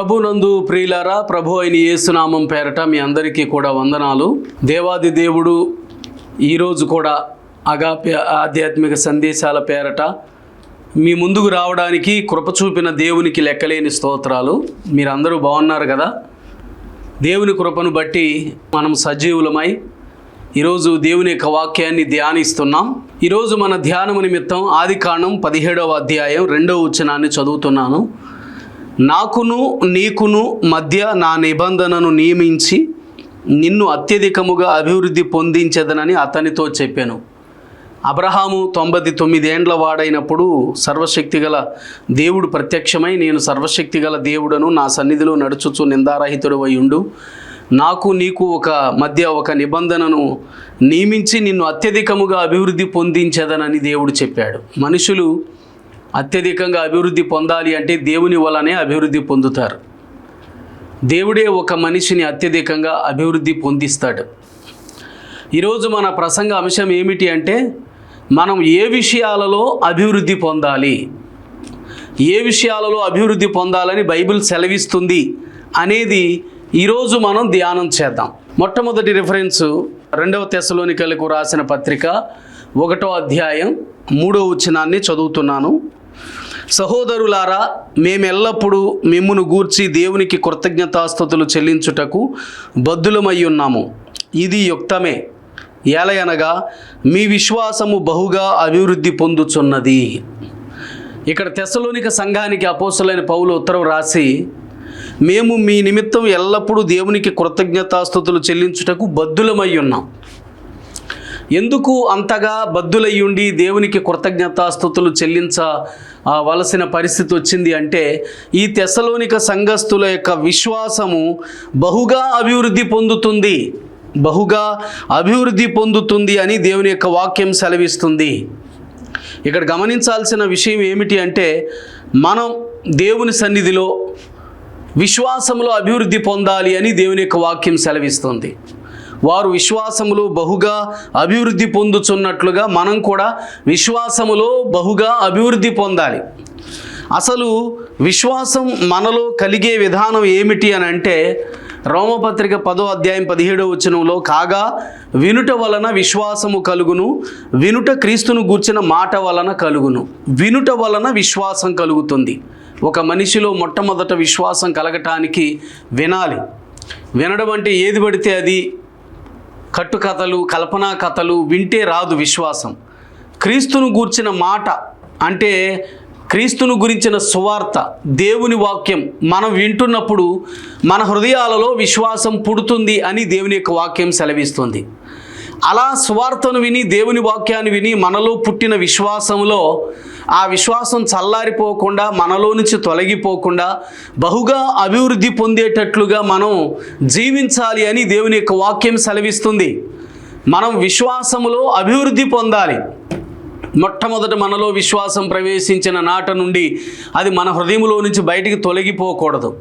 ప్రభునందు ప్రియులారా ప్రభు అయిన యేసునామం పేరట మీ అందరికీ కూడా వందనాలు. దేవాది దేవుడు ఈరోజు కూడా అగాప్య ఆధ్యాత్మిక సందేశాల పేరట మీ ముందుకు రావడానికి కృప చూపిన దేవునికి లెక్కలేని స్తోత్రాలు. మీరందరూ బాగున్నారు కదా? దేవుని కృపను బట్టి మనం సజీవులమై ఈరోజు దేవుని యొక్క వాక్యాన్ని ధ్యానిస్తున్నాం. ఈరోజు మన ధ్యానము నిమిత్తం ఆది కాండం పదిహేడవ అధ్యాయం రెండవ వచనాన్ని చదువుతున్నాను. నాకును నీకును మధ్య నా నిబంధనను నియమించి నిన్ను అత్యధికముగా అభివృద్ధి పొందించదనని అతనితో చెప్పాను. అబ్రహాము తొంభై తొమ్మిదేండ్ల వాడైనప్పుడు సర్వశక్తిగల దేవుడు ప్రత్యక్షమై నేను సర్వశక్తిగల దేవుడను నా సన్నిధిలో నడుచుచు నిందారహితుడు ఉండు నాకు నీకు ఒక మధ్య ఒక నిబంధనను నియమించి నిన్ను అత్యధికముగా అభివృద్ధి పొందించదనని దేవుడు చెప్పాడు. మనుషులు అత్యధికంగా అభివృద్ధి పొందాలి అంటే దేవుని వలనే అభివృద్ధి పొందుతారు. దేవుడే ఒక మనిషిని అత్యధికంగా అభివృద్ధి పొందిస్తాడు. ఈరోజు మన ప్రసంగ అంశం ఏమిటి అంటే మనం ఏ విషయాలలో అభివృద్ధి పొందాలి? ఏ విషయాలలో అభివృద్ధి పొందాలని బైబిల్ సెలవిస్తుంది అనేది ఈరోజు మనం ధ్యానం చేద్దాం. మొట్టమొదటి రిఫరెన్సు రెండవ తెశలోనికలకు రాసిన పత్రిక ఒకటో అధ్యాయం మూడో వచనాన్ని చదువుతున్నాను. సహోదరులారా మేమెల్లప్పుడూ మిమ్మును గూర్చి దేవునికి కృతజ్ఞతాస్థుతులు చెల్లించుటకు బద్దులమై ఉన్నాము. ఇది యుక్తమే. ఏలయనగా మీ విశ్వాసము బహుగా అభివృద్ధి పొందుచున్నది. ఇక్కడ తెసలోనిక సంఘానికి అపోసలైన పౌలు ఉత్తరం రాసి మేము మీ నిమిత్తం ఎల్లప్పుడూ దేవునికి కృతజ్ఞతాస్థుతులు చెల్లించుటకు బద్దులమై ఉన్నాం. ఎందుకు అంతగా బద్దులయ్యుండి దేవునికి కృతజ్ఞతాస్థుతులు చెల్లించ వలసిన పరిస్థితి వచ్చింది అంటే ఈ తెసలోనిక సంఘస్థుల యొక్క విశ్వాసము బహుగా అభివృద్ధి పొందుతుంది. బహుగా అభివృద్ధి పొందుతుంది అని దేవుని యొక్క వాక్యం సెలవిస్తుంది. ఇక్కడ గమనించాల్సిన విషయం ఏమిటి అంటే మనం దేవుని సన్నిధిలో విశ్వాసంలో అభివృద్ధి పొందాలి అని దేవుని యొక్క వాక్యం సెలవిస్తుంది. వారు విశ్వాసములో బహుగా అభివృద్ధి పొందుచున్నట్లుగా మనం కూడా విశ్వాసములో బహుగా అభివృద్ధి పొందాలి. అసలు విశ్వాసం మనలో కలిగే విధానం ఏమిటి అని అంటే రోమపత్రిక పదో అధ్యాయం పదిహేడవ వచనంలో కాగా వినుట వలన విశ్వాసము కలుగును వినుట క్రీస్తును గూర్చిన మాట వలన కలుగును. వినుట వలన విశ్వాసం కలుగుతుంది. ఒక మనిషిలో మొట్టమొదట విశ్వాసం కలగటానికి వినాలి. వినడం అంటే ఏది పడితే అది కట్టుకథలు కల్పనా కథలు వింటే రాదు విశ్వాసం. క్రీస్తును గూర్చిన మాట అంటే క్రీస్తును గురించిన సువార్త దేవుని వాక్యం మనం వింటున్నప్పుడు మన హృదయాలలో విశ్వాసం పుడుతుంది అని దేవుని యొక్క వాక్యం సెలవిస్తుంది. అలా సువార్తను విని దేవుని వాక్యాన్ని విని మనలో పుట్టిన విశ్వాసంలో ఆ విశ్వాసం చల్లారిపోకుండా మనలో నుంచి తొలగిపోకుండా బహుగా అభివృద్ధి పొందేటట్లుగా మనం జీవించాలి అని దేవుని యొక్క వాక్యం సెలవిస్తుంది. మనం విశ్వాసములో అభివృద్ధి పొందాలి. మొట్టమొదట మనలో విశ్వాసం ప్రవేశించిన నాట నుండి అది మన హృదయంలో నుంచి బయటికి తొలగిపోకూడదు.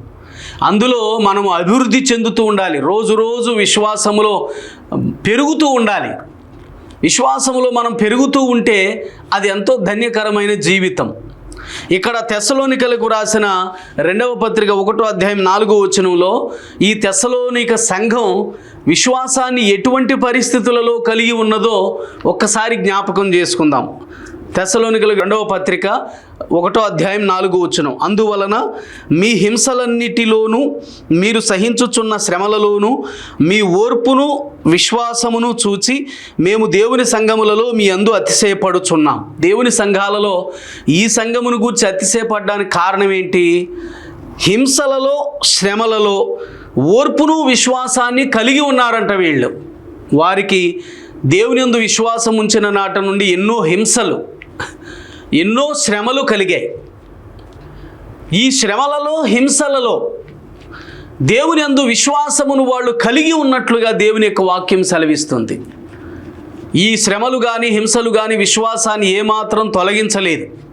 అందులో మనం అభివృద్ధి చెందుతూ ఉండాలి. రోజు రోజు విశ్వాసములో పెరుగుతూ ఉండాలి. విశ్వాసములో మనం పెరుగుతూ ఉంటే అది ఎంతో ధన్యకరమైన జీవితం. ఇక్కడ తెస్సలోనికలకు రాసిన రెండవ పత్రిక ఒకటో అధ్యాయం నాలుగో వచనంలో ఈ తెస్సలోనిక సంఘం విశ్వాసాన్ని ఎటువంటి పరిస్థితులలో కలిగి ఉన్నదో ఒక్కసారి జ్ఞాపకం చేసుకుందాం. తెసలోనికల రెండవ పత్రిక ఒకటో అధ్యాయం నాలుగో వచనం. అందువలన మీ హింసలన్నిటిలోనూ మీరు సహించుచున్న శ్రమలలోనూ మీ ఓర్పును విశ్వాసమును చూచి మేము దేవుని సంఘములలో మీ అందు అతిశయపడుచున్నాం. దేవుని సంఘాలలో ఈ సంఘమును గూర్చి అతిశయపడడానికి కారణం ఏంటి? హింసలలో శ్రమలలో ఓర్పును విశ్వాసాన్ని కలిగి ఉన్నారంట వీళ్ళు. వారికి దేవుని అందు విశ్వాసం ఉంచిన నాట నుండి ఎన్నో హింసలు ఎన్నో శ్రమలు కలిగాయి. ఈ శ్రమలలో హింసలలో దేవుని అందు విశ్వాసమును వాళ్ళు కలిగి ఉన్నట్లుగా దేవుని యొక్క వాక్యం సెలవిస్తుంది. ఈ శ్రమలు కానీ హింసలు కానీ విశ్వాసాన్ని ఏమాత్రం తొలగించలేదు.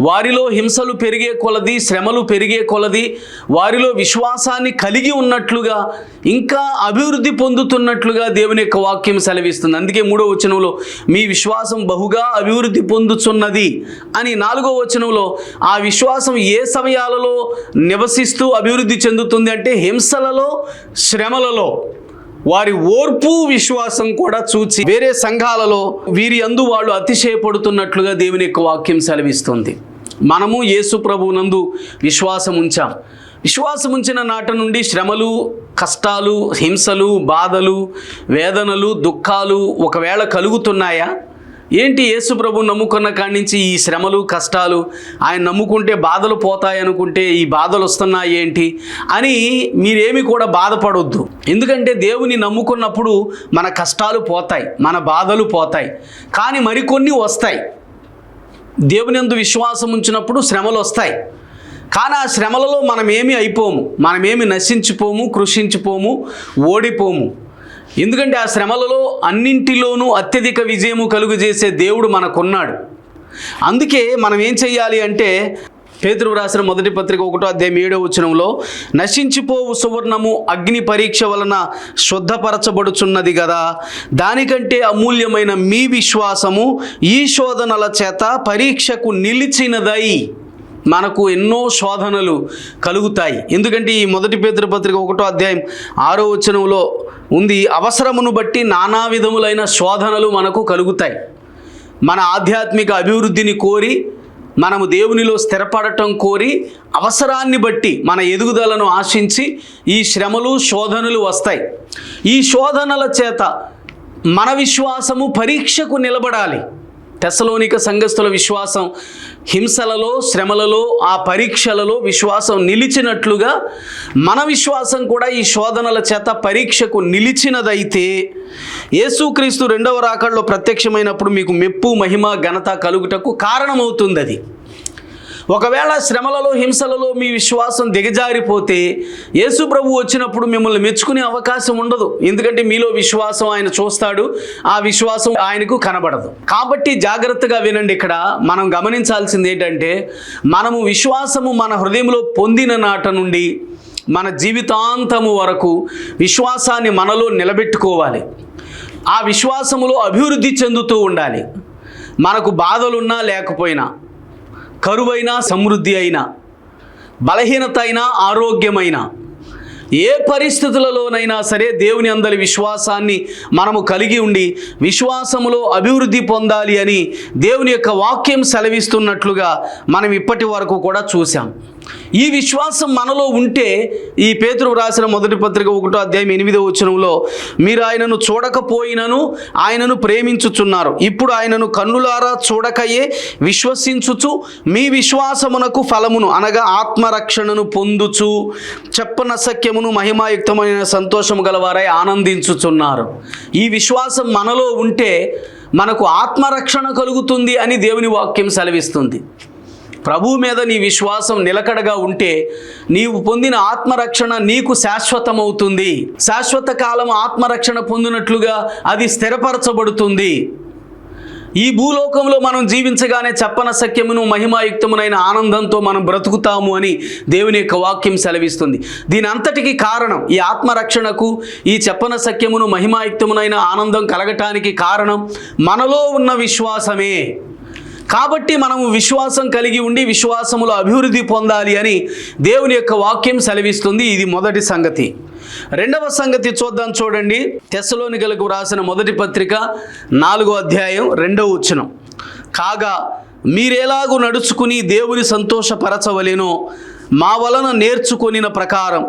వారిలో హింసలు పెరిగే కొలది శ్రమలు పెరిగే కొలది వారిలో విశ్వాసాన్ని కలిగి ఉన్నట్లుగా ఇంకా అభివృద్ధి పొందుతున్నట్లుగా దేవుని యొక్క వాక్యం సెలవిస్తుంది. అందుకే మూడో వచనంలో మీ విశ్వాసం బహుగా అభివృద్ధి పొందుతున్నది అని నాలుగో వచనంలో ఆ విశ్వాసం ఏ సమయాలలో నివసిస్తూ అభివృద్ధి చెందుతుంది అంటే హింసలలో శ్రమలలో. వారి ఓర్పు విశ్వాసం కూడా చూచి వేరే సంఘాలలో వీరి అందు వాళ్ళు అతిశయపడుతున్నట్లుగా దేవుని యొక్క వాక్యం సెలవిస్తుంది. మనము యేసు ప్రభువునందు విశ్వాసం ఉంచాం. విశ్వాసం ఉంచిన నాట నుండి శ్రమలు కష్టాలు హింసలు బాధలు వేదనలు దుఃఖాలు ఒకవేళ కలుగుతున్నాయా? ఏంటి యేసు ప్రభు నమ్ముకున్న కాడి నుంచి ఈ శ్రమలు కష్టాలు ఆయన నమ్ముకుంటే బాధలు పోతాయనుకుంటే ఈ బాధలు వస్తున్నాయి ఏంటి అని మీరేమి కూడా బాధపడొద్దు. ఎందుకంటే దేవుని నమ్ముకున్నప్పుడు మన కష్టాలు పోతాయి మన బాధలు పోతాయి. కానీ మరికొన్ని వస్తాయి. దేవుని యందు విశ్వాసం ఉంచినప్పుడు శ్రమలు వస్తాయి. కానీ ఆ శ్రమలలో మనమేమి అయిపోము. మనమేమి నశించిపోము కృషించిపోము ఓడిపోము. ఎందుకంటే ఆ శ్రమలలో అన్నింటిలోనూ అత్యధిక విజయము కలుగు చేసే దేవుడు మనకున్నాడు. అందుకే మనం ఏం చెయ్యాలి అంటే పేతురు రాసిన మొదటి పత్రిక ఒకటో అధ్యాయం ఏడో వచనంలో నశించిపోవు సువర్ణము అగ్ని పరీక్ష వలన శుద్ధపరచబడుచున్నది కదా దానికంటే అమూల్యమైన మీ విశ్వాసము ఈ శోధనల చేత పరీక్షకు నిలిచినదై మనకు ఎన్నో శోధనలు కలుగుతాయి. ఎందుకంటే ఈ మొదటి పేతురు పత్రిక ఒకటో అధ్యాయం ఆరో వచనంలో ఉంది అవసరమును బట్టి నానా విధములైన శోధనలు మనకు కలుగుతాయి. మన ఆధ్యాత్మిక అభివృద్ధిని కోరి మనము దేవునిలో స్థిరపడటం కోరి అవసరాన్ని బట్టి మన ఎదుగుదలను ఆశించి ఈ శ్రమలు శోధనలు వస్తాయి. ఈ శోధనల చేత మన విశ్వాసము పరీక్షకు నిలబడాలి. తెసలోనిక సంఘస్థుల విశ్వాసం హింసలలో శ్రమలలో ఆ పరీక్షలలో విశ్వాసం నిలిచినట్లుగా మన విశ్వాసం కూడా ఈ శోధనల చేత పరీక్షకు నిలిచినదైతే యేసుక్రీస్తు రెండవ రాకడలో ప్రత్యక్షమైనప్పుడు మీకు మెప్పు మహిమ ఘనత కలుగుటకు కారణమవుతుంది అది ఒకవేళ శ్రమలలో హింసలలో మీ విశ్వాసం దిగజారిపోతే యేసు ప్రభు వచ్చినప్పుడు మిమ్మల్ని మెచ్చుకునే అవకాశం ఉండదు. ఎందుకంటే మీలో విశ్వాసం ఆయన చూస్తాడు. ఆ విశ్వాసం ఆయనకు కనబడదు. కాబట్టి జాగ్రత్తగా వినండి ఇక్కడ. మనం గమనించాల్సింది ఏంటంటే మనము విశ్వాసము మన హృదయంలో పొందిన నాట నుండి మన జీవితాంతము వరకు విశ్వాసాన్ని మనలో నిలబెట్టుకోవాలి. ఆ విశ్వాసములో అభివృద్ధి చెందుతూ ఉండాలి. మనకు బాధలున్నా లేకపోయినా. కరువైనా సమృద్ధి అయినా బలహీనత అయినా ఆరోగ్యమైన ఏ పరిస్థితులలోనైనా సరే దేవుని అందరి విశ్వాసాన్ని మనము కలిగి ఉండి విశ్వాసములో అభివృద్ధి పొందాలి అని దేవుని యొక్క వాక్యం సెలవిస్తున్నట్లుగా మనం ఇప్పటి వరకు కూడా చూసాం ఈ విశ్వాసం మనలో ఉంటే ఈ పేతురు రాసిన మొదటి పత్రిక ఒకటో అధ్యాయం ఎనిమిదో వచనంలో మీరు ఆయనను చూడకపోయినను ఆయనను ప్రేమించుచున్నారు. ఇప్పుడు ఆయనను కన్నులారా చూడకయే విశ్వసించుచు మీ విశ్వాసమునకు ఫలమును అనగా ఆత్మరక్షణను పొందుచు చెప్పనసక్యమును మహిమాయుక్తమైన సంతోషము గలవారై ఆనందించుచున్నారు. ఈ విశ్వాసం మనలో ఉంటే మనకు ఆత్మరక్షణ కలుగుతుంది అని దేవుని వాక్యం సెలవిస్తుంది. ప్రభు మీద నీ విశ్వాసం నిలకడగా ఉంటే నీవు పొందిన ఆత్మరక్షణ నీకు శాశ్వతమవుతుంది. శాశ్వత కాలం ఆత్మరక్షణ పొందినట్లుగా అది స్థిరపరచబడుతుంది. ఈ భూలోకంలో మనం జీవించగానే చెప్పన సఖ్యమును మహిమాయుక్తమునైన ఆనందంతో మనం బ్రతుకుతాము అని దేవుని యొక్క వాక్యం సెలవిస్తుంది. దీని అంతటికి కారణం ఈ ఆత్మరక్షణకు ఈ చెప్పన సఖ్యమును మహిమాయుక్తమునైన ఆనందం కలగటానికి కారణం మనలో ఉన్న విశ్వాసమే. కాబట్టి మనము విశ్వాసం కలిగి ఉండి విశ్వాసములో అభివృద్ధి పొందాలి అని దేవుని యొక్క వాక్యం సెలవిస్తుంది. ఇది మొదటి సంగతి. రెండవ సంగతి చూద్దాం చూడండి. తెస్సలోనికలకు రాసిన మొదటి పత్రిక నాలుగో అధ్యాయం రెండవ ఉచ్చనం కాగా మీరెలాగూ నడుచుకుని దేవుని సంతోషపరచవలెనో మా వలన నేర్చుకొనిన ప్రకారం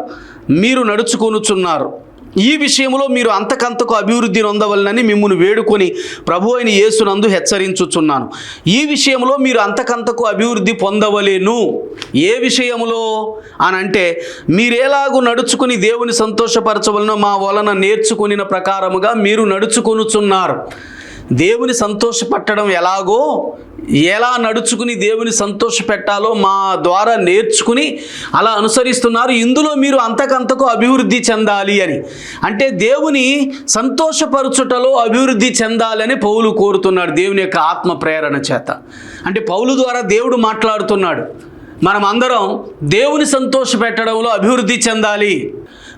మీరు నడుచుకొనుచున్నారు. ఈ విషయంలో మీరు అంతకంతకు అభివృద్ధి నొందవలనని మిమ్మల్ని వేడుకొని ప్రభు అయిన యేసునందు హెచ్చరించుచున్నాను. ఈ విషయంలో మీరు అంతకంతకు అభివృద్ధి పొందవలేను. ఏ విషయములో అని అంటే మీరేలాగూ నడుచుకుని దేవుని సంతోషపరచవలనో మా వలన నేర్చుకునిన ప్రకారముగా మీరు నడుచుకొనుచున్నారు. దేవుని సంతోషపట్టడం ఎలాగో ఎలా నడుచుకుని దేవుని సంతోష పెట్టాలో మా ద్వారా నేర్చుకుని అలా అనుసరిస్తున్నారు. ఇందులో మీరు అంతకంతకు అభివృద్ధి చెందాలి అని. అంటే దేవుని సంతోషపరచుటలో అభివృద్ధి చెందాలని పౌలు కోరుతున్నాడు దేవుని యొక్క ఆత్మ ప్రేరణ చేత. అంటే పౌలు ద్వారా దేవుడు మాట్లాడుతున్నాడు. మనం అందరం దేవుని సంతోష పెట్టడంలో అభివృద్ధి చెందాలి.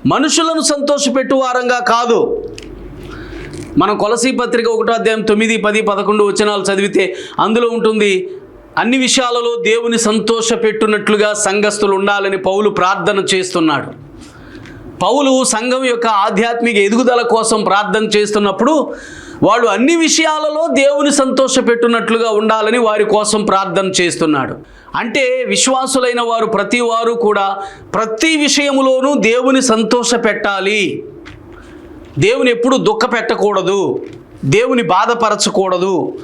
మనుషులను సంతోషపెట్టు వారంగా కాదు. మనం కొలసీ పత్రిక ఒకటో అధ్యాయం తొమ్మిది పది పదకొండు వచనాలు చదివితే అందులో ఉంటుంది అన్ని విషయాలలో దేవుని సంతోషపెట్టునట్లుగా సంఘస్థులు ఉండాలని పౌలు ప్రార్థన చేస్తున్నాడు. పౌలు సంఘం యొక్క ఆధ్యాత్మిక ఎదుగుదల కోసం ప్రార్థన చేస్తున్నప్పుడు వాడు అన్ని విషయాలలో దేవుని సంతోషపెట్టునట్లుగా ఉండాలని వారి కోసం ప్రార్థన చేస్తున్నాడు. అంటే విశ్వాసులైన వారు ప్రతి వారు కూడా ప్రతి విషయములోనూ దేవుని సంతోష పెట్టాలి దేవుని ఎప్పుడు దుఃఖ పెట్టకూడదు దేవుని బాధపరచకూడదు.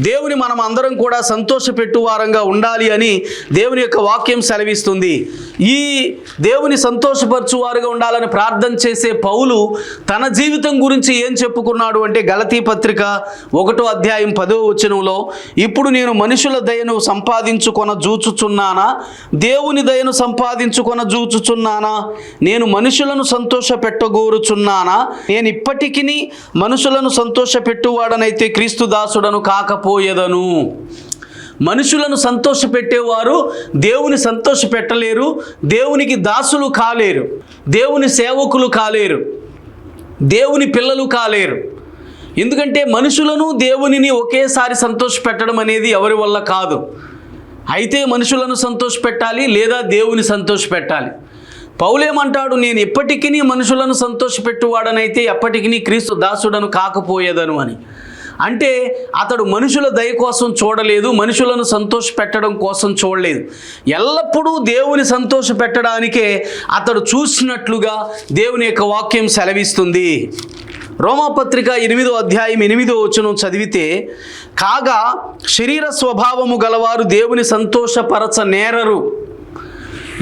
దేవుని మనం అందరం కూడా సంతోషపెట్టు వారంగా ఉండాలి అని దేవుని యొక్క వాక్యం సెలవిస్తుంది. ఈ దేవుని సంతోషపరచువారుగా ఉండాలని ప్రార్థన చేసే పౌలు తన జీవితం గురించి ఏం చెప్పుకున్నాడు అంటే గలతీ పత్రిక ఒకటో అధ్యాయం పదో వచనంలో ఇప్పుడు నేను మనుషుల దయను సంపాదించుకొన జూచుచున్నానా? దేవుని దయను సంపాదించుకొన జూచుచున్నానా? నేను మనుషులను సంతోష పెట్టగోరుచున్నానా నేను ఇప్పటికీ మనుషులను సంతోష పెట్టువాడనైతే క్రీస్తు దాసుడను కాకపోయేదను మనుషులను సంతోషపెట్టేవారు దేవుని సంతోష పెట్టలేరు దేవునికి దాసులు కాలేరు దేవుని సేవకులు కాలేరు దేవుని పిల్లలు కాలేరు. ఎందుకంటే మనుషులను దేవునిని ఒకేసారి సంతోష పెట్టడం అనేది ఎవరి వల్ల కాదు. అయితే మనుషులను సంతోష పెట్టాలి లేదా దేవుని సంతోష పెట్టాలి పౌలేమంటాడు నేను ఎప్పటికీ మనుషులను సంతోషపెట్టువాడనైతే ఎప్పటికీ క్రీస్తు దాసుడను కాకపోయేదను అని. అంటే అతడు మనుషుల దయ కోసం చూడలేదు మనుషులను సంతోష పెట్టడం కోసం చూడలేదు. ఎల్లప్పుడూ దేవుని సంతోష పెట్టడానికే అతడు చూసినట్లుగా దేవుని యొక్క వాక్యం సెలవిస్తుంది. రోమాపత్రిక ఎనిమిదో అధ్యాయం ఎనిమిదో వచనం చదివితే కాగా శరీర స్వభావము గలవారు దేవుని సంతోషపరచ నేరరు.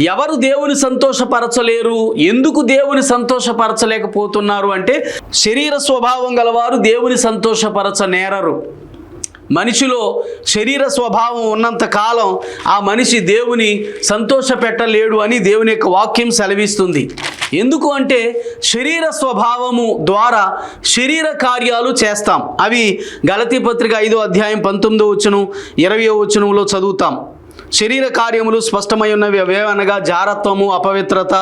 ఎవరు దేవుని సంతోషపరచలేరు? ఎందుకు దేవుని సంతోషపరచలేకపోతున్నారు అంటే శరీర స్వభావం గలవారు దేవుని సంతోషపరచ నేరరు మనిషిలో శరీర స్వభావం ఉన్నంత కాలం ఆ మనిషి దేవుని సంతోష పెట్టలేడు అని దేవుని యొక్క వాక్యం సెలవిస్తుంది. ఎందుకు అంటే శరీర స్వభావము ద్వారా శరీర కార్యాలు చేస్తాం. అవి గలతీ పత్రిక ఐదో అధ్యాయం పంతొమ్మిదో వచ్చును ఇరవయో వచనంలో చదువుతాం. శరీర కార్యములు స్పష్టమై ఉన్నవి అవేవనగా జారత్వము అపవిత్రత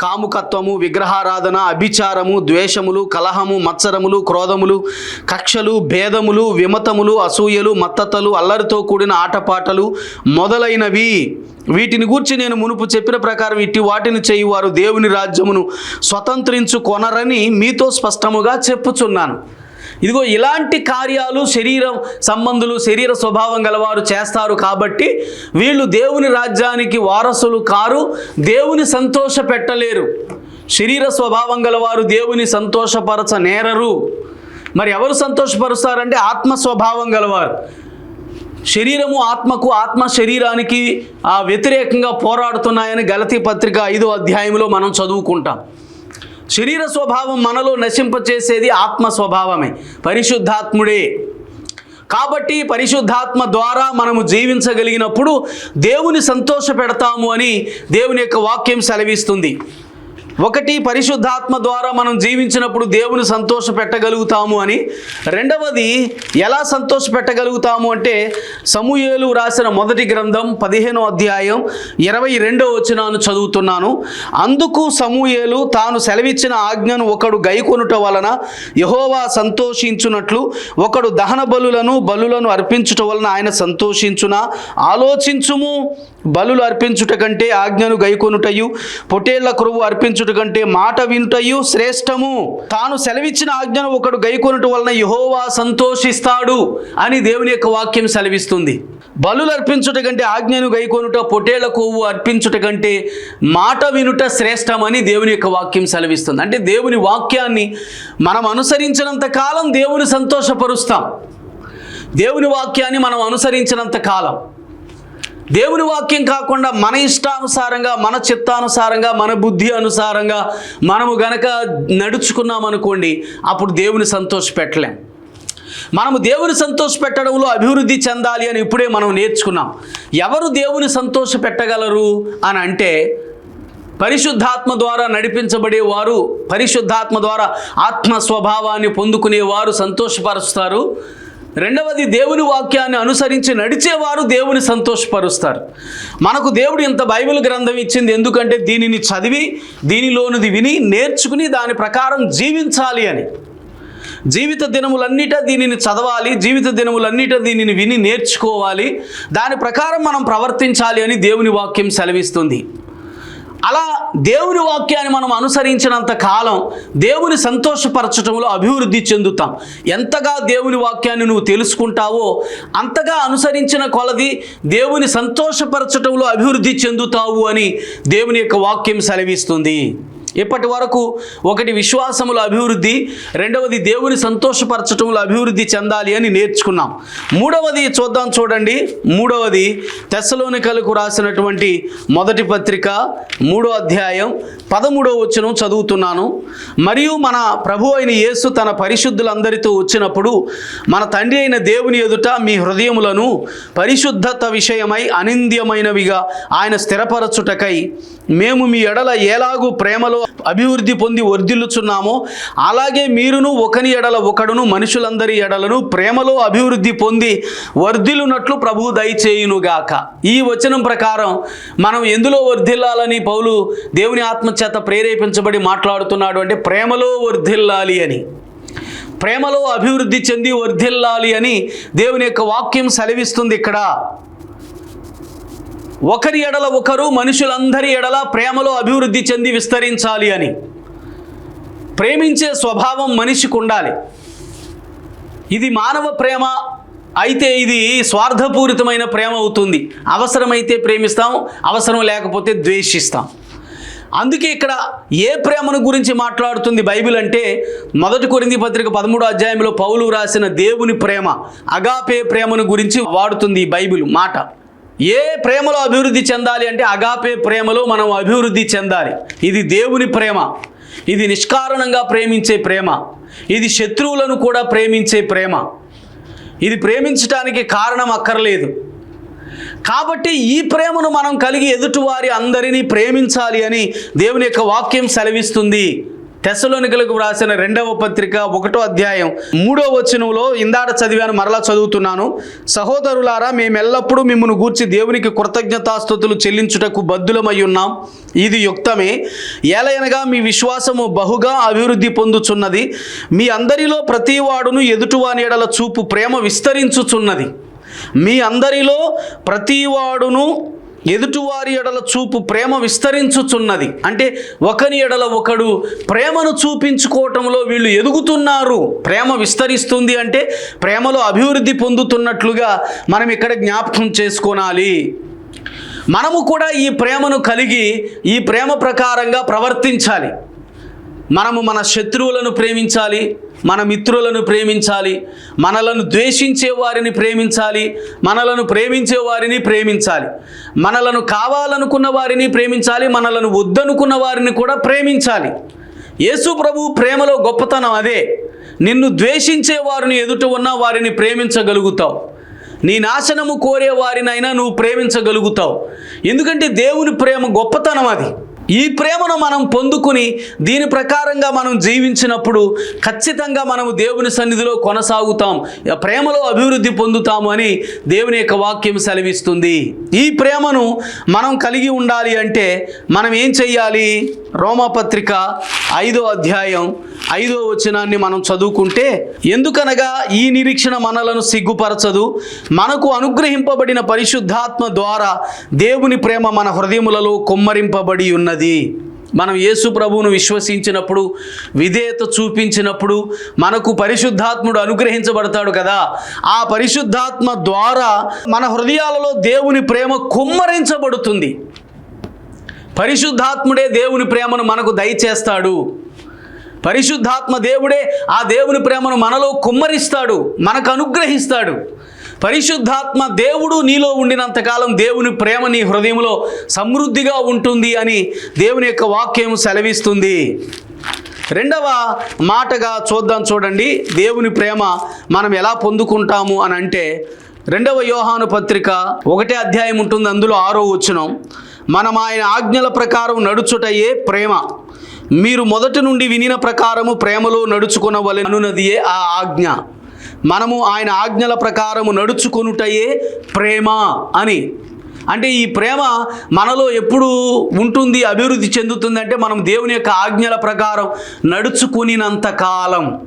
కాముకత్వము విగ్రహారాధన అభిచారము ద్వేషములు కలహము మత్సరములు క్రోధములు కక్షలు భేదములు విమతములు అసూయలు మత్తతలు అల్లరితో కూడిన ఆటపాటలు మొదలైనవి. వీటిని గూర్చి నేను మునుపు చెప్పిన ప్రకారం ఇట్టి వాటిని చేయువారు దేవుని రాజ్యమును స్వతంత్రించుకొనరని మీతో స్పష్టముగా చెప్పుచున్నాను. ఇదిగో ఇలాంటి కార్యాలు శరీరం సంబంధులు శరీర స్వభావం గలవారు చేస్తారు కాబట్టి వీళ్ళు దేవుని రాజ్యానికి వారసులు కారు దేవుని సంతోష పెట్టలేరు. శరీర స్వభావం గలవారు దేవుని సంతోషపరచ నేరరు. మరి ఎవరు సంతోషపరుస్తారంటే ఆత్మ స్వభావం గలవారు. శరీరము ఆత్మకు ఆత్మ శరీరానికి ఆ వ్యతిరేకంగా పోరాడుతున్నాయని గలతీ పత్రిక ఐదో అధ్యాయంలో మనం చదువుకుంటాం. శరీర స్వభావం మనలో నశింపచేసేది ఆత్మ స్వభావమే. పరిశుద్ధాత్ముడే. కాబట్టి పరిశుద్ధాత్మ ద్వారా మనము జీవించగలిగినప్పుడు దేవుని సంతోష పెడతాము అని దేవుని యొక్క వాక్యం సెలవిస్తుంది. ఒకటి పరిశుద్ధాత్మ ద్వారా మనం జీవించినప్పుడు దేవుని సంతోష పెట్టగలుగుతాము అని. రెండవది ఎలా సంతోష పెట్టగలుగుతాము అంటే సమూయేలు రాసిన మొదటి గ్రంథం పదిహేనో అధ్యాయం ఇరవై రెండో వచనాన్ని చదువుతున్నాను. అందుకు సమూయేలు తాను సెలవిచ్చిన ఆజ్ఞను ఒకడు గైకొనుట వలన యహోవా సంతోషించున్నట్లు ఒకడు దహన బలులను బలులను అర్పించుట వలన ఆయన సంతోషించునా? ఆలోచించుము. బలులు అర్పించుట కంటే ఆజ్ఞను గైకొనుటయు పొటేళ్ళ కొరువు అర్పించుట కంటే మాట వినుటయు శ్రేష్టము. తాను సెలవిచ్చిన ఆజ్ఞను ఒకడు గైకొనుట వలన యహోవా సంతోషిస్తాడు అని దేవుని యొక్క వాక్యం సెలవిస్తుంది. బలులు అర్పించుట కంటే ఆజ్ఞను గైకొనుట పొటేళ్ళ కొవ్వు అర్పించుట కంటే మాట వినుట శ్రేష్టమని దేవుని యొక్క వాక్యం సెలవిస్తుంది. అంటే దేవుని వాక్యాన్ని మనం అనుసరించినంత కాలం దేవుని సంతోషపరుస్తాం. దేవుని వాక్యాన్ని మనం అనుసరించినంత కాలం. దేవుని వాక్యం కాకుండా మన ఇష్టానుసారంగా మన చిత్తానుసారంగా మన బుద్ధి అనుసారంగా మనము గనక నడుచుకున్నాం అనుకోండి అప్పుడు దేవుని సంతోష పెట్టలేం. మనము దేవుని సంతోష పెట్టడంలో అభివృద్ధి చెందాలి అని ఇప్పుడే మనం నేర్చుకున్నాం. ఎవరు దేవుని సంతోష పెట్టగలరు అని అంటే పరిశుద్ధాత్మ ద్వారా నడిపించబడేవారు పరిశుద్ధాత్మ ద్వారా ఆత్మ స్వభావాన్ని పొందుకునేవారు సంతోషపరుస్తారు. రెండవది దేవుని వాక్యాన్ని అనుసరించి నడిచేవారు దేవుని సంతోషపరుస్తారు. మనకు దేవుడు ఇంత బైబిల్ గ్రంథం ఇచ్చింది ఎందుకంటే దీనిని చదివి దీనిలోనిది విని నేర్చుకుని దాని ప్రకారం జీవించాలి అని. జీవిత దినములన్నిట దీనిని చదవాలి జీవిత దినములన్నిట దీనిని విని నేర్చుకోవాలి. దాని ప్రకారం మనం ప్రవర్తించాలి అని దేవుని వాక్యం సెలవిస్తుంది. అలా దేవుని వాక్యాన్ని మనం అనుసరించినంత కాలం దేవుని సంతోషపరచటంలో అభివృద్ధి చెందుతాం. ఎంతగా దేవుని వాక్యాన్ని నువ్వు తెలుసుకుంటావో అంతగా అనుసరించిన కొలది దేవుని సంతోషపరచటంలో అభివృద్ధి చెందుతావు అని దేవుని యొక్క వాక్యం సెలవిస్తుంది. ఇప్పటి వరకు ఒకటి విశ్వాసముల అభివృద్ధి రెండవది దేవుని సంతోషపరచటంలో అభివృద్ధి చెందాలి అని నేర్చుకున్నాం. మూడవది చూద్దాం చూడండి. మూడవది తెస్సలోనికలకు రాసినటువంటి మొదటి పత్రిక మూడో అధ్యాయం పదమూడో వచనం చదువుతున్నాను. మరియు మన ప్రభు అయిన యేసు తన పరిశుద్ధులందరితో వచ్చినప్పుడు మన తండ్రి అయిన దేవుని ఎదుట మీ హృదయములను పరిశుద్ధత విషయమై అనింద్యమైనవిగా ఆయన స్థిరపరచుటకై మేము మీ ఎడల ఎలాగూ ప్రేమలో అభివృద్ధి పొంది వర్ధిల్లుచున్నామో అలాగే మీరును ఒకని ఎడల ఒకడును మనుషులందరి ఎడలను ప్రేమలో అభివృద్ధి పొంది వర్ధిల్లునట్లు ప్రభు దయచేయునుగాక. ఈ వచనం ప్రకారం మనం ఎందులో వర్ధిల్లాలని పౌలు దేవుని ఆత్మచేత ప్రేరేపించబడి మాట్లాడుతున్నాడు అంటే ప్రేమలో వర్ధిల్లాలి అని. ప్రేమలో అభివృద్ధి చెంది వర్ధిల్లాలి అని దేవుని యొక్క వాక్యం సెలవిస్తుంది ఇక్కడ. ఒకరి ఎడల ఒకరు మనుషులందరి ఎడల ప్రేమలో అభివృద్ధి చెంది విస్తరించాలి అని. ప్రేమించే స్వభావం మనిషికి ఉండాలి ఇది మానవ ప్రేమ అయితే ఇది స్వార్థపూరితమైన ప్రేమ అవుతుంది. అవసరమైతే ప్రేమిస్తాం అవసరం లేకపోతే ద్వేషిస్తాం. అందుకే ఇక్కడ ఏ ప్రేమను గురించి మాట్లాడుతుంది బైబిల్ అంటే మొదటి కొరింది పత్రిక పదమూడో అధ్యాయంలో పౌలు రాసిన దేవుని ప్రేమ అగాపే ప్రేమను గురించి వాడుతుంది బైబిల్ మాట. ఏ ప్రేమలో అభివృద్ధి చెందాలి అంటే అగాపే ప్రేమలో మనం అభివృద్ధి చెందాలి. ఇది దేవుని ప్రేమ. ఇది నిష్కారణంగా ప్రేమించే ప్రేమ. ఇది శత్రువులను కూడా ప్రేమించే ప్రేమ. ఇది ప్రేమించటానికి కారణం అక్కర్లేదు. కాబట్టి ఈ ప్రేమను మనం కలిగి ఎదుటివారి అందరినీ ప్రేమించాలి అని దేవుని యొక్క వాక్యం సెలవిస్తుంది. తెసలోనికలకు వ్రాసిన రెండవ పత్రిక ఒకటో అధ్యాయం మూడో వచనంలో ఇందాడ చదివాను మరలా చదువుతున్నాను. సహోదరులారా మేమెల్లప్పుడూ మిమ్మల్ని గూర్చి దేవునికి కృతజ్ఞతాస్థుతులు చెల్లించుటకు బద్దులమై ఉన్నాం. ఇది యుక్తమే. ఏలయనగా మీ విశ్వాసము బహుగా అభివృద్ధి పొందుచున్నది. మీ అందరిలో ప్రతివాడును ఎదుటివాని ఎడల చూపు ప్రేమ విస్తరించుచున్నది. మీ అందరిలో ప్రతివాడును ఎదుటివారి ఎడల చూపు ప్రేమ విస్తరించుచున్నది. అంటే ఒకని ఎడల ఒకడు ప్రేమను చూపించుకోవటంలో వీళ్ళు ఎదుగుతున్నారు. ప్రేమ విస్తరిస్తుంది అంటే ప్రేమలో అభివృద్ధి పొందుతున్నట్లుగా మనం ఇక్కడ జ్ఞాపకం చేసుకోనాలి. మనము కూడా ఈ ప్రేమను కలిగి ఈ ప్రేమ ప్రకారంగా ప్రవర్తించాలి. మనము మన శత్రువులను ప్రేమించాలి. మన మిత్రులను ప్రేమించాలి మనలను ద్వేషించే వారిని ప్రేమించాలి మనలను ప్రేమించే వారిని ప్రేమించాలి. మనలను కావాలనుకున్న వారిని ప్రేమించాలి మనలను వద్దనుకున్న వారిని కూడా ప్రేమించాలి. యేసు ప్రభు ప్రేమలో గొప్పతనం అదే. నిన్ను ద్వేషించే వారిని ఎదుట ఉన్న వారిని ప్రేమించగలుగుతావు. నీ నాశనము కోరే వారినైనా నువ్వు ప్రేమించగలుగుతావు. ఎందుకంటే దేవుని ప్రేమ గొప్పతనం అది. ఈ ప్రేమను మనం పొందుకుని దీని ప్రకారంగా మనం జీవించినప్పుడు ఖచ్చితంగా మనము దేవుని సన్నిధిలో కొనసాగుతాం ప్రేమలో అభివృద్ధి పొందుతాము అని దేవుని యొక్క వాక్యం సెలవిస్తుంది. ఈ ప్రేమను మనం కలిగి ఉండాలి అంటే మనం ఏం చెయ్యాలి? రోమపత్రిక ఐదో అధ్యాయం ఐదో వచనాన్ని మనం చదువుకుంటే ఎందుకనగా ఈ నిరీక్షణ మనలను సిగ్గుపరచదు? మనకు అనుగ్రహింపబడిన పరిశుద్ధాత్మ ద్వారా దేవుని ప్రేమ మన హృదయములలో కొమ్మరింపబడి ఉన్నది. మనం యేసు ప్రభువును విశ్వసించినప్పుడు విధేయత చూపించినప్పుడు మనకు పరిశుద్ధాత్ముడు అనుగ్రహించబడతాడు కదా? ఆ పరిశుద్ధాత్మ ద్వారా మన హృదయాలలో దేవుని ప్రేమ కుమ్మరించబడుతుంది. పరిశుద్ధాత్ముడే దేవుని ప్రేమను మనకు దయచేస్తాడు. పరిశుద్ధాత్మ దేవుడే ఆ దేవుని ప్రేమను మనలో కుమ్మరిస్తాడు మనకు అనుగ్రహిస్తాడు. పరిశుద్ధాత్మ దేవుడు నీలో ఉండినంతకాలం దేవుని ప్రేమ నీ హృదయంలో సమృద్ధిగా ఉంటుంది అని దేవుని యొక్క వాక్యం సెలవిస్తుంది. రెండవ మాటగా చూద్దాం చూడండి దేవుని ప్రేమ మనం ఎలా పొందుకుంటాము అని అంటే రెండవ యోహాను పత్రిక ఒకటే అధ్యాయం ఉంటుంది అందులో ఆరో వచనం. మనం ఆయన ఆజ్ఞల ప్రకారం నడుచుటయే ప్రేమ. మీరు మొదటి నుండి వినిన ప్రకారము ప్రేమలో నడుచుకునవలె అనునదియే ఆ ఆజ్ఞ. మనము ఆయన ఆజ్ఞల ప్రకారము నడుచుకొనుటయే ప్రేమ అని. అంటే ఈ ప్రేమ మనలో ఎప్పుడు ఉంటుంది అభివృద్ధి చెందుతుందంటే మనం దేవుని యొక్క ఆజ్ఞల ప్రకారం నడుచుకునినంత కాలం.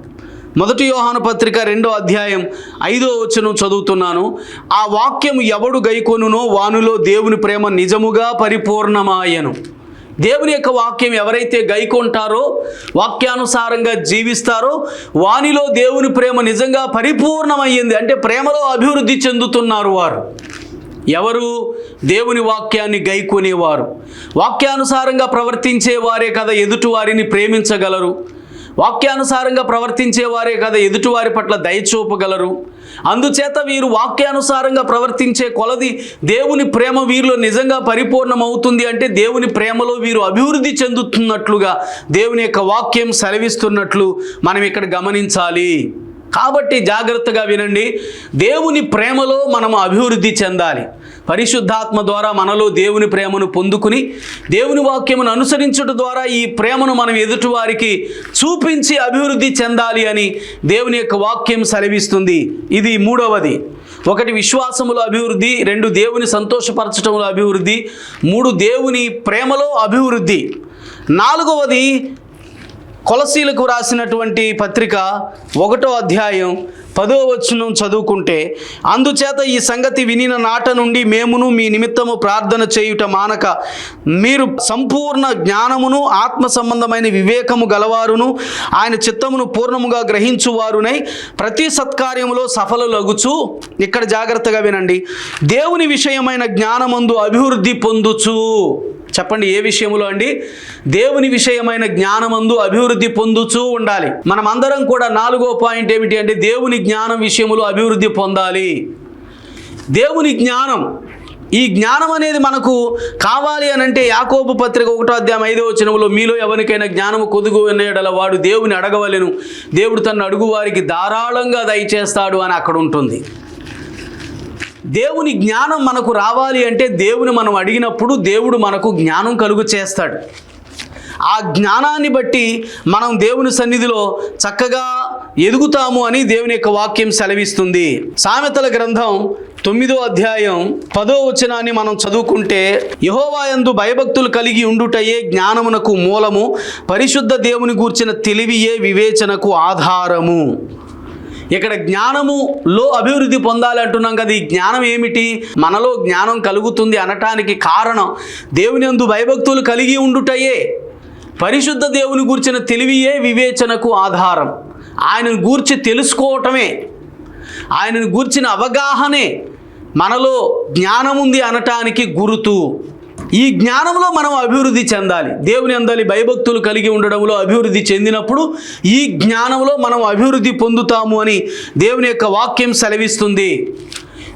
మొదటి యోహాను పత్రిక రెండో అధ్యాయం ఐదో వచనం చదువుతున్నాను. ఆ వాక్యం ఎవడు గైకొనునో వానిలో దేవుని ప్రేమ నిజముగా పరిపూర్ణమాయను. దేవుని యొక్క వాక్యం ఎవరైతే గైకొంటారో వాక్యానుసారంగా జీవిస్తారో వానిలో దేవుని ప్రేమ నిజంగా పరిపూర్ణమయ్యింది. అంటే ప్రేమలో అభివృద్ధి చెందుతున్నారు వారు. ఎవరు? దేవుని వాక్యాన్ని గైకొనేవారు. వాక్యానుసారంగా ప్రవర్తించే వారే కదా ఎదుటి వారిని ప్రేమించగలరు. వాక్యానుసారంగా ప్రవర్తించే వారే కదా ఎదుటివారి పట్ల దయచూపగలరు అందుచేత వీరు వాక్యానుసారంగా ప్రవర్తించే కొలది దేవుని ప్రేమ వీరిలో నిజంగా పరిపూర్ణమవుతుంది అంటే దేవుని ప్రేమలో వీరు అభివృద్ధి చెందుతున్నట్లుగా దేవుని యొక్క వాక్యం సెలవిస్తున్నట్లు మనం ఇక్కడ గమనించాలి. కాబట్టి జాగ్రత్తగా వినండి దేవుని ప్రేమలో మనం అభివృద్ధి చెందాలి. పరిశుద్ధాత్మ ద్వారా మనలో దేవుని ప్రేమను పొందుకుని దేవుని వాక్యమును అనుసరించుట ద్వారా ఈ ప్రేమను మనం ఎదుటివారికి చూపించి అభివృద్ధి చెందాలి అని దేవుని యొక్క వాక్యం సెలవిస్తుంది. ఇది మూడవది. ఒకటి విశ్వాసములో అభివృద్ధి రెండు దేవుని సంతోషపరచటంలో అభివృద్ధి మూడు దేవుని ప్రేమలో అభివృద్ధి. నాలుగవది కొలసీలకు రాసినటువంటి పత్రిక ఒకటో అధ్యాయం పదో వచనం చదువుకుంటే అందుచేత ఈ సంగతి వినిన నాట నుండి మేమును మీ నిమిత్తము ప్రార్థన చేయుట మానక మీరు సంపూర్ణ జ్ఞానమును ఆత్మ సంబంధమైన వివేకము గలవారును ఆయన చిత్తమును పూర్ణముగా గ్రహించువారునై ప్రతి సత్కార్యములో సఫలలగుచు. ఇక్కడ జాగ్రత్తగా వినండి. దేవుని విషయమైన జ్ఞానమందు అభివృద్ధి పొందుచు. చెప్పండి ఏ విషయంలో అండి? దేవుని విషయమైన జ్ఞానమందు అభివృద్ధి పొందుచూ ఉండాలి. మనం అందరం కూడా నాలుగో పాయింట్ ఏమిటి అంటే దేవుని జ్ఞానం విషయంలో అభివృద్ధి పొందాలి. దేవుని జ్ఞానం. ఈ జ్ఞానం అనేది మనకు కావాలి అని అంటే యాకోబు పత్రిక ఒకటో అధ్యాయం ఐదో వచనంలో మీలో ఎవరికైనా జ్ఞానము కొదుగు అనేడల వాడు దేవుని అడగవలను. దేవుడు తను అడుగు వారికి ధారాళంగా దయచేస్తాడు అని అక్కడ ఉంటుంది. దేవుని జ్ఞానం మనకు రావాలి అంటే దేవుని మనం అడిగినప్పుడు దేవుడు మనకు జ్ఞానం కలుగు చేస్తాడు. ఆ జ్ఞానాన్ని బట్టి మనం దేవుని సన్నిధిలో చక్కగా ఎదుగుతాము అని దేవుని యొక్క వాక్యం సెలవిస్తుంది. సామెతల గ్రంథం తొమ్మిదో అధ్యాయం పదో వచనాన్ని మనం చదువుకుంటే యహోవాయందు భయభక్తులు కలిగి ఉండుటయే జ్ఞానమునకు మూలము పరిశుద్ధ దేవుని గూర్చిన తెలివియే వివేచనకు ఆధారము. ఇక్కడ జ్ఞానములో అభివృద్ధి పొందాలి అంటున్నాం కదా ఈ జ్ఞానం ఏమిటి? మనలో జ్ఞానం కలుగుతుంది అనటానికి కారణం దేవుని అందు భయభక్తులు కలిగి ఉండుటయే పరిశుద్ధ దేవుని గూర్చిన తెలివియే వివేచనకు ఆధారం. ఆయనను గూర్చి తెలుసుకోవటమే. ఆయనను గూర్చిన అవగాహనే మనలో జ్ఞానం ఉంది అనటానికి గురుతు ఈ జ్ఞానంలో మనం అభివృద్ధి చెందాలి. దేవుని అందాలి భయభక్తులు కలిగి ఉండడంలో అభివృద్ధి చెందినప్పుడు ఈ జ్ఞానంలో మనం అభివృద్ధి పొందుతాము అని దేవుని యొక్క వాక్యం సెలవిస్తుంది.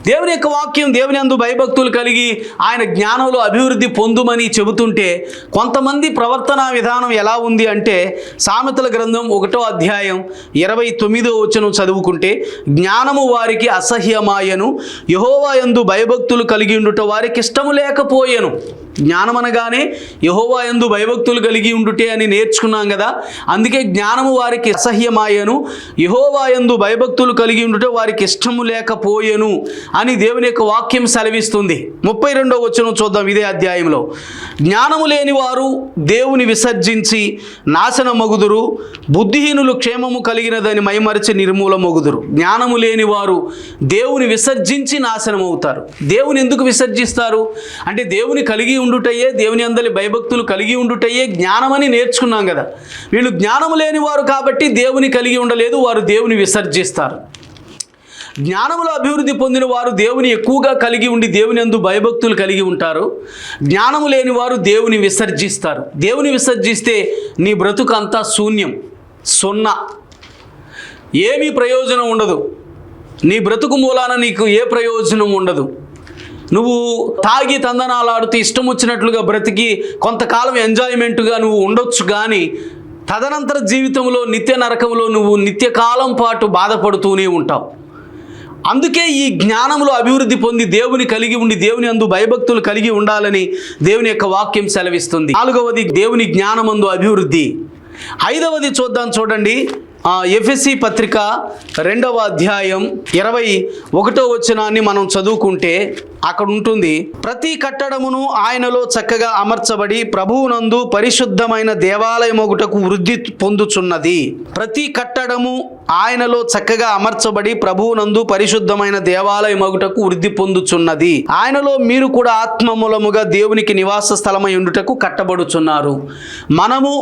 దేవుని యొక్క వాక్యం దేవుని అందు భయభక్తులు కలిగి ఆయన జ్ఞానంలో అభివృద్ధి పొందుమని చెబుతుంటే కొంతమంది ప్రవర్తన విధానం ఎలా ఉంది అంటే సామెతల గ్రంథం ఒకటో అధ్యాయం ఇరవై తొమ్మిదో వచనం చదువుకుంటే జ్ఞానము వారికి అసహ్యమాయను యహోవా యందు భయభక్తులు కలిగి ఉండుట వారికి ఇష్టము లేకపోయెను. జ్ఞానం అనగానే యహోవా ఎందు భయభక్తులు కలిగి ఉండుటే అని నేర్చుకున్నాం కదా. అందుకే జ్ఞానము వారికి అసహ్యమాయను. యహోవా ఎందు భయభక్తులు కలిగి ఉండుటే వారికి ఇష్టము లేకపోయెను అని దేవుని యొక్క వాక్యం సెలవిస్తుంది. ముప్పై రెండో వచనం చూద్దాం ఇదే అధ్యాయంలో. జ్ఞానము లేని వారు దేవుని విసర్జించి నాశనమగుదురు. బుద్ధిహీనులు క్షేమము కలిగినదని మైమరిచి నిర్మూలమగుదురు. జ్ఞానము లేని వారు దేవుని విసర్జించి నాశనం అవుతారు దేవుని ఎందుకు విసర్జిస్తారు? అంటే దేవుని కలిగి ఉండుటయే దేవుని అందరి భయభక్తులు కలిగి ఉండుటయే జ్ఞానమని నేర్చుకున్నాం కదా. వీళ్ళు జ్ఞానము లేని వారు కాబట్టి దేవుని కలిగి ఉండలేదు వారు దేవుని విసర్జిస్తారు. జ్ఞానములు అభివృద్ధి పొందిన వారు దేవుని ఎక్కువగా కలిగి ఉండి దేవుని అందు భయభక్తులు కలిగి ఉంటారు. జ్ఞానము లేని వారు దేవుని విసర్జిస్తారు. దేవుని విసర్జిస్తే నీ బ్రతుకు అంతా శూన్యం సున్నా. ఏమీ ప్రయోజనం ఉండదు. నీ బ్రతుకు మూలాన నీకు ఏ ప్రయోజనం ఉండదు. నువ్వు తాగి తందనాలాడుతూ ఇష్టం వచ్చినట్లుగా బ్రతికి కొంతకాలం ఎంజాయ్మెంట్గా నువ్వు ఉండొచ్చు కానీ తదనంతర జీవితంలో నిత్య నరకంలో నువ్వు నిత్యకాలం పాటు బాధపడుతూనే ఉంటావు. అందుకే ఈ జ్ఞానంలో అభివృద్ధి పొంది దేవుని కలిగి ఉండి దేవుని అందు భయభక్తులు కలిగి ఉండాలని దేవుని యొక్క వాక్యం సెలవిస్తుంది. నాలుగవది దేవుని జ్ఞానమందు అభివృద్ధి. ఐదవది చూద్దాం చూడండి. ఆ, ఎఫ్ఎస్సి పత్రిక రెండవ అధ్యాయం ఇరవై ఒకటో వచనాన్ని మనం చదువుకుంటే అక్కడ ఉంటుంది ప్రతి కట్టడమును ఆయనలో చక్కగా అమర్చబడి ప్రభువునందు పరిశుద్ధమైన దేవాలయం ఒకటకు వృద్ధి పొందుచున్నది. ప్రతి కట్టడము ఆయనలో చక్కగా అమర్చబడి ప్రభువునందు పరిశుద్ధమైన దేవాలయం ఒకటకు వృద్ధి పొందుచున్నది. ఆయనలో మీరు కూడా ఆత్మ మూలముగా దేవునికి నివాస స్థలమై ఉండుటకు కట్టబడుచున్నారు. మనము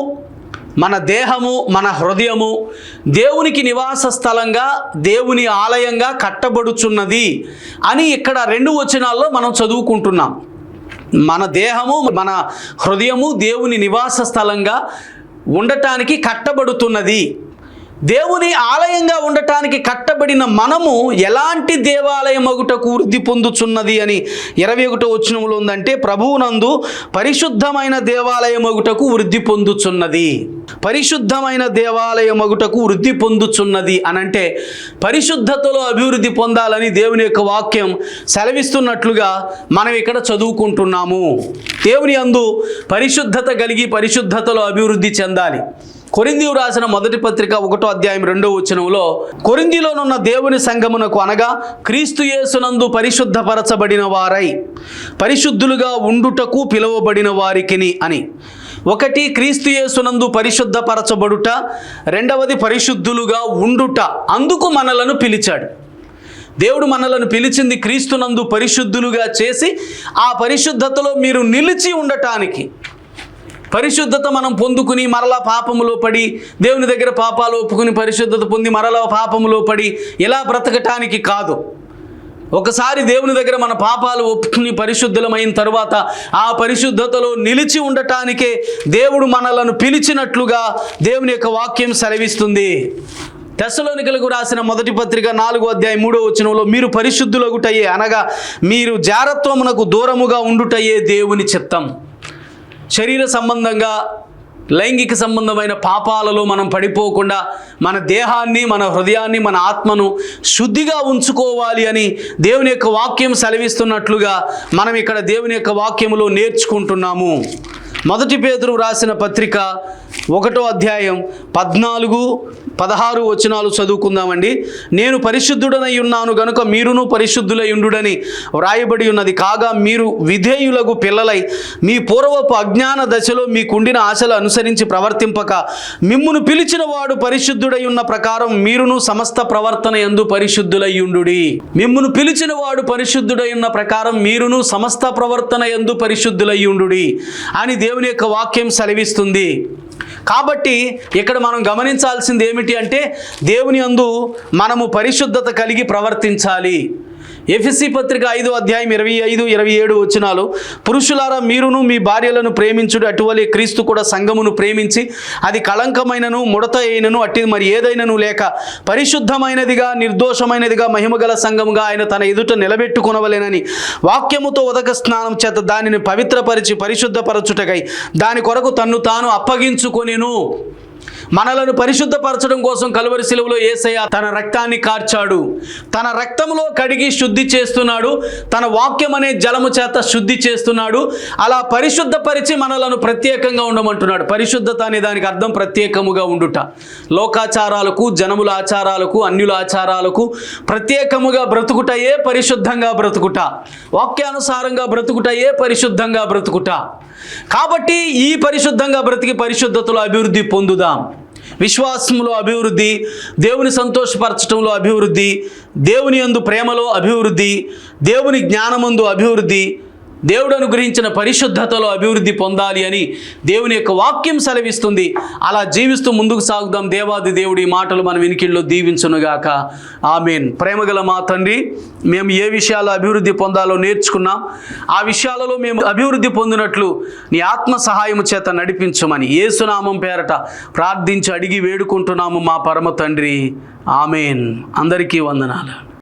మన దేహము మన హృదయము దేవునికి నివాస స్థలంగా దేవుని ఆలయంగా కట్టబడుచున్నది అని ఇక్కడ రెండు వచనాల్లో మనం చదువుకుంటున్నాం. మన దేహము మన హృదయము దేవుని నివాస స్థలంగా ఉండటానికి కట్టబడుతున్నది. దేవుని ఆలయంగా ఉండటానికి కట్టబడిన మనము ఎలాంటి దేవాలయం ఒకటకు వృద్ధి పొందుచున్నది అని ఇరవై ఒకటో వచనంలో ఉందంటే ప్రభువునందు పరిశుద్ధమైన దేవాలయం ఒకటకు వృద్ధి పొందుచున్నది. పరిశుద్ధమైన దేవాలయం ఒకటకు వృద్ధి పొందుచున్నది అనంటే పరిశుద్ధతలో అభివృద్ధి పొందాలని దేవుని యొక్క వాక్యం సెలవిస్తున్నట్లుగా మనం ఇక్కడ చదువుకుంటున్నాము. దేవుని అందు పరిశుద్ధత కలిగి పరిశుద్ధతలో అభివృద్ధి చెందాలి. కొరిందీవు రాసిన మొదటి పత్రిక ఒకటో అధ్యాయం రెండో వచనంలో కొరిందిలోనున్న దేవుని సంఘమునకు అనగా క్రీస్తు యేసునందు పరిశుద్ధపరచబడిన వారై పరిశుద్ధులుగా ఉండుటకు పిలువబడిన వారికిని అని. ఒకటి క్రీస్తు యేసునందు పరిశుద్ధపరచబడుట రెండవది పరిశుద్ధులుగా ఉండుట అందుకు మనలను పిలిచాడు. దేవుడు మనలను పిలిచింది క్రీస్తునందు పరిశుద్ధులుగా చేసి ఆ పరిశుద్ధతలో మీరు నిలిచి ఉండటానికి. పరిశుద్ధత మనం పొందుకుని మరలా పాపములో పడి దేవుని దగ్గర పాపాలు ఒప్పుకుని పరిశుద్ధత పొంది మరలా పాపములో పడి ఇలా బ్రతకటానికి కాదు. ఒకసారి దేవుని దగ్గర మన పాపాలు ఒప్పుకుని పరిశుద్ధులమైన తరువాత ఆ పరిశుద్ధతలో నిలిచి ఉండటానికే దేవుడు మనలను పిలిచినట్లుగా దేవుని యొక్క వాక్యం సెలవిస్తుంది. దశలోనికలకు రాసిన మొదటి పత్రిక నాలుగో అధ్యాయం మూడో వచనంలో మీరు పరిశుద్ధులగుటయ్యే అనగా మీరు జారత్వమునకు దూరముగా ఉండుటయ్యే దేవుని చిత్తం. శరీర సంబంధంగా లైంగిక సంబంధమైన పాపాలలో మనం పడిపోకుండా మన దేహాన్ని మన హృదయాన్ని మన ఆత్మను శుద్ధిగా ఉంచుకోవాలి అని దేవుని యొక్క వాక్యం సెలవిస్తున్నట్లుగా మనం ఇక్కడ దేవుని యొక్క వాక్యములో నేర్చుకుంటున్నాము. మొదటి పేతురు రాసిన పత్రిక ఒకటో అధ్యాయం పద్నాలుగు పదహారు వచనాలు చదువుకుందామండి. నేను పరిశుద్ధుడనై ఉన్నాను గనుక మీరును పరిశుద్ధులయుండుడని వ్రాయబడి ఉన్నది. కాగా మీరు విధేయులకు పిల్లలై మీ పూర్వపు అజ్ఞాన దశలో మీకుండిన ఆశలు అనుసరించి ప్రవర్తింపక మిమ్మును పిలిచిన వాడు పరిశుద్ధుడై ఉన్న ప్రకారం మీరును సమస్త ప్రవర్తన ఎందు పరిశుద్ధులయ్యుండుడి మిమ్మును పిలిచిన వాడు పరిశుద్ధుడై ఉన్న ప్రకారం మీరును సమస్త ప్రవర్తన ఎందు పరిశుద్ధులయ్యుండు అని అని దేవుని యొక్క వాక్యం సెలవిస్తుంది. కాబట్టి ఇక్కడ మనం గమనించాల్సింది ఏమిటి అంటే దేవుని అందు మనము పరిశుద్ధత కలిగి ప్రవర్తించాలి. ఎఫ్ఎస్సి పత్రిక ఐదు అధ్యాయం ఇరవై ఐదు ఇరవై ఏడు వచ్చినాలు పురుషులారా మీరును మీ భార్యలను ప్రేమించుడు అటువలే క్రీస్తు కూడా సంఘమును ప్రేమించి అది కళంకమైనను ముడత అయినను అట్టి మరి ఏదైనను లేక పరిశుద్ధమైనదిగా నిర్దోషమైనదిగా మహిమగల సంఘముగా ఆయన తన ఎదుట నిలబెట్టుకునవలేనని వాక్యముతో ఉదక స్నానం చేత దానిని పవిత్రపరిచి పరిశుద్ధపరచుటకై దాని కొరకు తన్ను తాను అప్పగించుకొనిను. మనలను పరిశుద్ధపరచడం కోసం కలువరి శిలువలో ఏసయ్య తన రక్తాన్ని కార్చాడు. తన రక్తంలో కడిగి శుద్ధి చేస్తున్నాడు. తన వాక్యం అనే జలము చేత శుద్ధి చేస్తున్నాడు. అలా పరిశుద్ధపరిచి మనలను ప్రత్యేకంగా ఉండమంటున్నాడు. పరిశుద్ధత అనే దానికి అర్థం ప్రత్యేకముగా ఉండుట. లోకాచారాలకు జనముల ఆచారాలకు అన్యుల ఆచారాలకు ప్రత్యేకముగా బ్రతుకుటయే పరిశుద్ధంగా బ్రతుకుట? వాక్యానుసారంగా బ్రతుకుటయే పరిశుద్ధంగా బ్రతుకుట? కాబట్టి ఈ పరిశుద్ధంగా బ్రతికి పరిశుద్ధతలో అభివృద్ధి పొందుదా. విశ్వాసంలో అభివృద్ధి దేవుని సంతోషపరచడంలో అభివృద్ధి దేవుని యందు ప్రేమలో అభివృద్ధి దేవుని జ్ఞానమందు అభివృద్ధి దేవుడు అనుగ్రహించిన పరిశుద్ధతలో అభివృద్ధి పొందాలి అని దేవుని యొక్క వాక్యం సెలవిస్తుంది. అలా జీవిస్తూ ముందుకు సాగుదాం. దేవాది దేవుడి మాటలు మన వినికిల్లో దీవించునుగాక. ఆమెన్. ప్రేమగల మా తండ్రి మేము ఏ విషయాలు అభివృద్ధి పొందాలో నేర్చుకున్నాం. ఆ విషయాలలో మేము అభివృద్ధి పొందినట్లు నీ ఆత్మ సహాయము చేత నడిపించమని ఏసునామం పేరట ప్రార్థించి అడిగి వేడుకుంటున్నాము మా పరమ తండ్రి. ఆమెన్. అందరికీ వందనాలు.